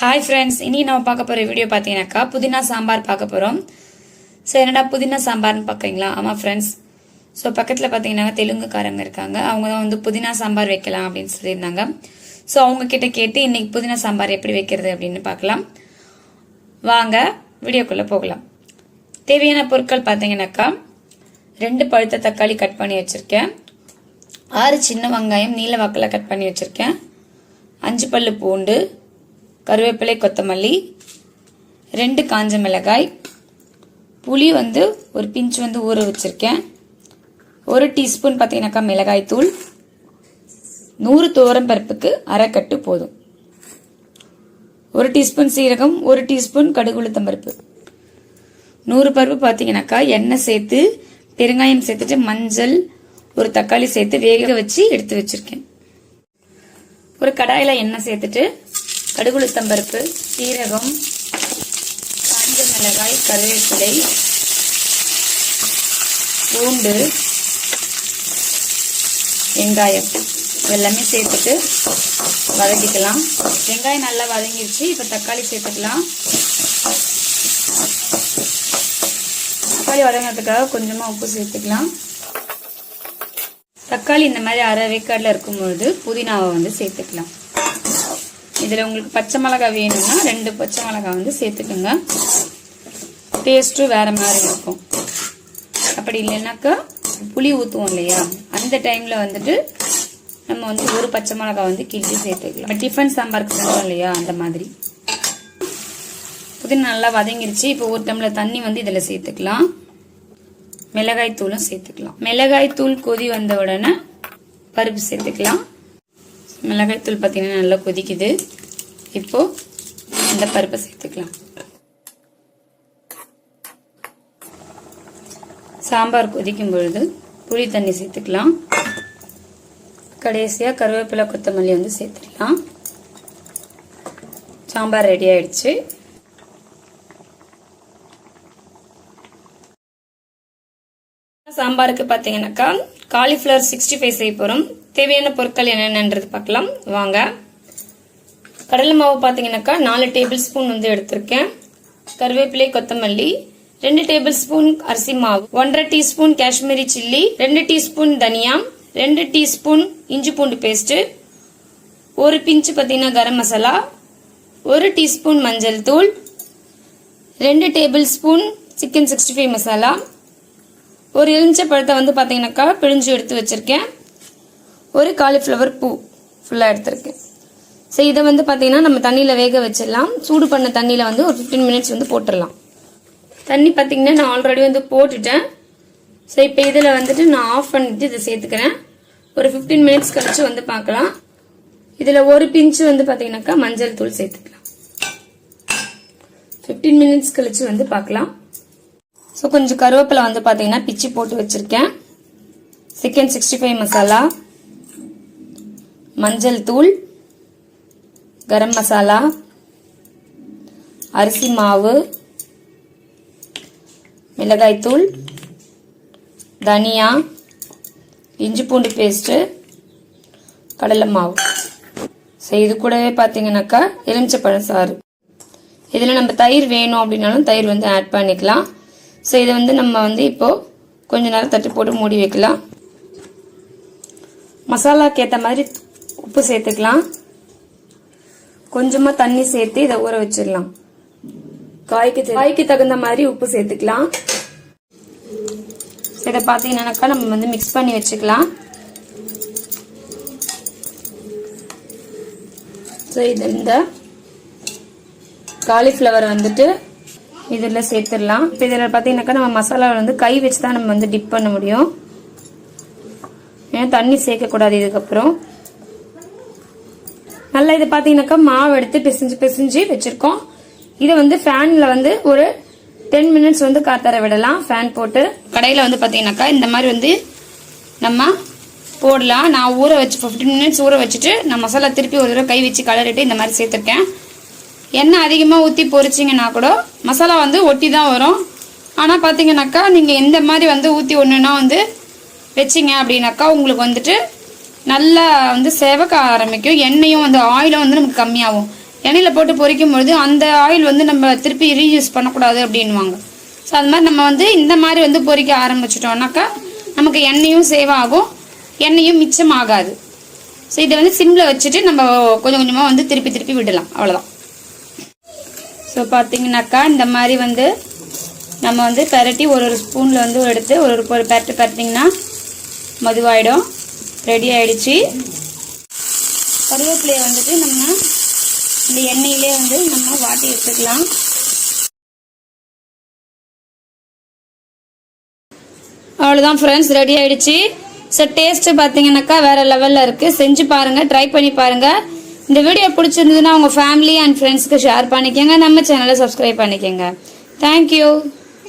Hi friends இனி நம்ம பார்க்க போகிற வீடியோ பார்த்தீங்கன்னாக்கா புதினா சாம்பார் பார்க்க போகிறோம் ஸோ என்னடா புதினா சாம்பார்னு பார்க்குறீங்களா? ஆமாம் ஃப்ரெண்ட்ஸ் ஸோ பக்கத்தில் பார்த்தீங்கன்னா தெலுங்குக்காரங்க இருக்காங்க. அவங்க தான் வந்து புதினா சாம்பார் வைக்கலாம் அப்படின்னு சொல்லியிருந்தாங்க. ஸோ அவங்க கிட்ட கேட்டு இன்னைக்கு புதினா சாம்பார் எப்படி வைக்கிறது அப்படின்னு பார்க்கலாம். வாங்க வீடியோக்குள்ளே போகலாம். தேவையான பொருட்கள் பார்த்தீங்கன்னாக்கா ரெண்டு பழுத்த தக்காளி கட் பண்ணி வச்சுருக்கேன். ஆறு சின்ன வெங்காயம் நீல வாக்கில் கட் பண்ணி வச்சுருக்கேன். அஞ்சு பல்லு பூண்டு கருவேப்பிலை கொத்தமல்லி ரெண்டு காஞ்ச மிளகாய். புளி வந்து ஒரு பிஞ்ச் வந்து ஊற வச்சுருக்கேன். ஒரு டீஸ்பூன் பார்த்தீங்கன்னாக்கா மிளகாய் தூள். நூறு துவரம் பருப்புக்கு அரைக்கட்டு போதும். ஒரு டீஸ்பூன் சீரகம் ஒரு டீஸ்பூன் கடுகுளுத்தம் பருப்பு. நூறு பருப்பு பார்த்தீங்கன்னாக்கா எண்ணெய் சேர்த்து பெருங்காயம் சேர்த்துட்டு மஞ்சள் ஒரு தக்காளி சேர்த்து வேக வச்சு எடுத்து வச்சிருக்கேன். ஒரு கடாயில் எண்ணெய் சேர்த்துட்டு கடுகுளுத்தம்பருப்பு பருப்பு சீரகம் காஞ்ச மிளகாய் கருவேப்பிலை பூண்டு வெங்காயம். எல்லாமே சேர்த்துட்டு வதக்கிக்கலாம். வெங்காயம் நல்லா வதங்கிருச்சு. இப்போ தக்காளி சேர்த்துக்கலாம். தக்காளி வதங்கிறதுக்காக கொஞ்சமாக உப்பு சேர்த்துக்கலாம். தக்காளி இந்த மாதிரி அரை வேக்காடில் இருக்கும்பொழுது புதினாவை வந்து சேர்த்துக்கலாம். இதில் உங்களுக்கு பச்சை மிளகாய் வேணும்னா ரெண்டு பச்சை மிளகாய் வந்து சேர்த்துக்கோங்க. டேஸ்ட்டும் வேறு மாதிரி இருக்கும். அப்படி இல்லைனாக்கா புளி ஊற்றுவோம் இல்லையா? அந்த டைமில் வந்துட்டு நம்ம வந்து ஒரு பச்சை மிளகாய் வந்து கிள்ளி சேர்த்துக்கலாம். டிஃபன் சாம்பாருக்கு செஞ்சோம் இல்லையா? அந்த மாதிரி. புதினா நல்லா வதங்கிருச்சு. இப்போ ஒரு டம்ளர் தண்ணி வந்து இதில் சேர்த்துக்கலாம். மிளகாய் தூளும் சேர்த்துக்கலாம். மிளகாய் தூள் கொதி வந்த உடனே பருப்பு சேர்த்துக்கலாம். மிளகாய் தூள் பார்த்தீங்கன்னா நல்லா கொதிக்குது. இப்போ இந்த பருப்பை சேர்த்துக்கலாம். சாம்பார் கொதிக்கும் பொழுது புளி தண்ணி சேர்த்துக்கலாம். கடைசியாக கருவேப்பிலை கொத்தமல்லி வந்து சேர்த்துக்கலாம். சாம்பார் ரெடி ஆயிடுச்சு. சாம்பாருக்கு பார்த்தீங்கன்னாக்கா காலிஃப்ளவர் சிக்ஸ்டி ஃபைவ் செய்ய போகிறோம் தேவையான பொருட்கள் என்னென்னன்றது பார்க்கலாம். வாங்க. கடலை மாவு பார்த்தீங்கன்னாக்கா நாலு டேபிள் ஸ்பூன் வந்து எடுத்திருக்கேன். கருவேப்பிலை கொத்தமல்லி ரெண்டு டேபிள் ஸ்பூன் அரிசி மாவு ஒன்றரை டீஸ்பூன் காஷ்மீரி சில்லி ரெண்டு டீஸ்பூன் தனியா ரெண்டு டீஸ்பூன் இஞ்சி பூண்டு பேஸ்ட் ஒரு பிஞ்சு பார்த்தீங்கன்னா கரம் மசாலா ஒரு டீஸ்பூன் மஞ்சள் தூள் ரெண்டு tablespoon chicken sixty five masala ஒரு எலுமிச்சை பழத்தை வந்து பார்த்தீங்கன்னாக்கா பிழிஞ்சு எடுத்து வச்சுருக்கேன். ஒரு காலிஃப்ளவர் பூ ஃபுல்லாக எடுத்திருக்கேன். ஸோ இதை வந்து பார்த்தீங்கன்னா நம்ம தண்ணியில் வேக வச்சிடலாம். சூடு பண்ண தண்ணியில் வந்து ஒரு ஃபிஃப்டீன் மினிட்ஸ் வந்து போட்டுடலாம். தண்ணி பார்த்தீங்கன்னா நான் ஆல்ரெடி வந்து போட்டுட்டேன். ஸோ இப்போ இதில் வந்துட்டு நான் ஆஃப் பண்ணிட்டு இதை சேர்த்துக்கிறேன். ஒரு ஃபிஃப்டீன் மினிட்ஸ் கழிச்சு வந்து பார்க்கலாம் இதில் ஒரு பிஞ்சு வந்து பார்த்தீங்கன்னாக்கா மஞ்சள் தூள் சேர்த்துக்கலாம். ஃபிஃப்டீன் மினிட்ஸ் கழிச்சு வந்து பார்க்கலாம் ஸோ கொஞ்சம் கருவேப்பிலை வந்து பார்த்தீங்கன்னா பிச்சு போட்டு வச்சுருக்கேன். சிக்கன் சிக்ஸ்டி ஃபைவ் மசாலா மஞ்சள் தூள் கரம் மசாலா அரிசி மாவு மிளகாய்த்தூள் தனியா இஞ்சி பூண்டு பேஸ்ட்டு கடலை மாவு. ஸோ இது கூடவே பார்த்தீங்கன்னாக்கா எலுமிச்சப்பழம் சாறு. இதில் நம்ம தயிர் வேணும் அப்படின்னாலும் தயிர் வந்து ஆட் பண்ணிக்கலாம். ஸோ இதை வந்து நம்ம வந்து இப்போது கொஞ்ச நேரம் தட்டு போட்டு மூடி வைக்கலாம். மசாலாக்கு ஏற்ற மாதிரி உப்பு சேர்த்துக்கலாம். கொஞ்சமாக தண்ணி சேர்த்து இதை ஊற வச்சிடலாம். காய்க்கு காய்க்கு தகுந்த மாதிரி உப்பு சேர்த்துக்கலாம். இதை பார்த்தீங்கன்னாக்கா நம்ம வந்து மிக்ஸ் பண்ணி வச்சுக்கலாம். ஸோ இது இந்த காலிஃப்ளவர் வந்துட்டு இதில் சேர்த்துடலாம். இப்போ இதில் பார்த்தீங்கன்னாக்கா நம்ம மசாலாவில் வந்து கை வச்சு தான் நம்ம வந்து டிப் பண்ண முடியும். ஏன்னா தண்ணி சேர்க்கக்கூடாது இதுக்கப்புறம். நல்லா இது பார்த்தீங்கன்னாக்கா மாவு எடுத்து பிசைஞ்சு பிசைஞ்சு வச்சுருக்கோம். இதை வந்து ஃபேனில் வந்து ஒரு டென் மினிட்ஸ் வந்து காத்தர விடலாம். ஃபேன் போட்டு கடையில் வந்து பார்த்தீங்கன்னாக்கா இந்த மாதிரி வந்து நம்ம போடலாம். நான் ஊற வச்சு ஃபிஃப்டீன் மினிட்ஸ் ஊற வச்சுட்டு நான் மசாலா திருப்பி ஒரு தடவை கை வச்சு கலரிட்டு இந்த மாதிரி சேர்த்துருக்கேன். எண்ணெய் அதிகமாக ஊற்றி பொரிச்சிங்கன்னா கூட மசாலா வந்து ஒட்டி தான் வரும். ஆனால் பார்த்தீங்கன்னாக்கா நீங்கள் எந்த மாதிரி வந்து ஊற்றி ஒன்றுனா வந்து வச்சிங்க அப்படின்னாக்கா உங்களுக்கு வந்துட்டு நல்லா வந்து சேவக்க ஆரம்பிக்கும். எண்ணெயும் வந்து ஆயிலும் வந்து நமக்கு கம்மியாகும். எண்ணெயில் போட்டு பொரிக்கும் பொழுது அந்த ஆயில் வந்து நம்ம திருப்பி ரீயூஸ் பண்ணக்கூடாது அப்படின்வாங்க ஸோ அது மாதிரி நம்ம வந்து இந்த மாதிரி வந்து பொரிக்க ஆரம்பிச்சிட்டோம்னாக்கா நமக்கு எண்ணெயும் சேவ் ஆகும் எண்ணெயும் மிச்சம் ஆகாது ஸோ இதை வந்து சிம்மில் வச்சுட்டு நம்ம கொஞ்சம் கொஞ்சமாக வந்து திருப்பி திருப்பி விடலாம். அவ்வளோதான் ஸோ பார்த்தீங்கன்னாக்கா இந்த மாதிரி வந்து நம்ம வந்து பரட்டி ஒரு ஒரு ஸ்பூனில் வந்து எடுத்து ஒரு ஒரு ஒரு பெரட்டு மதுவாயிடும். ரெடி ஆகிடுச்சு கருவேப்பிலையை வந்துட்டு நம்ம இந்த எண்ணெயிலே வந்து நம்ம வாட்டி எடுத்துக்கலாம். அவ்வளோதான் ஃப்ரெண்ட்ஸ் ரெடி ஆகிடுச்சு ஸோ டேஸ்ட்டு பார்த்தீங்கன்னாக்கா வேறு லெவலில் இருக்குது செஞ்சு பாருங்கள் ட்ரை பண்ணி பாருங்கள் இந்த வீடியோ பிடிச்சிருந்ததுன்னா உங்கள் ஃபேமிலி அண்ட் ஃப்ரெண்ட்ஸ்க்கு ஷேர் பண்ணிக்கோங்க. நம்ம சேனலை சப்ஸ்கிரைப் பண்ணிக்கோங்க. தேங்க்யூ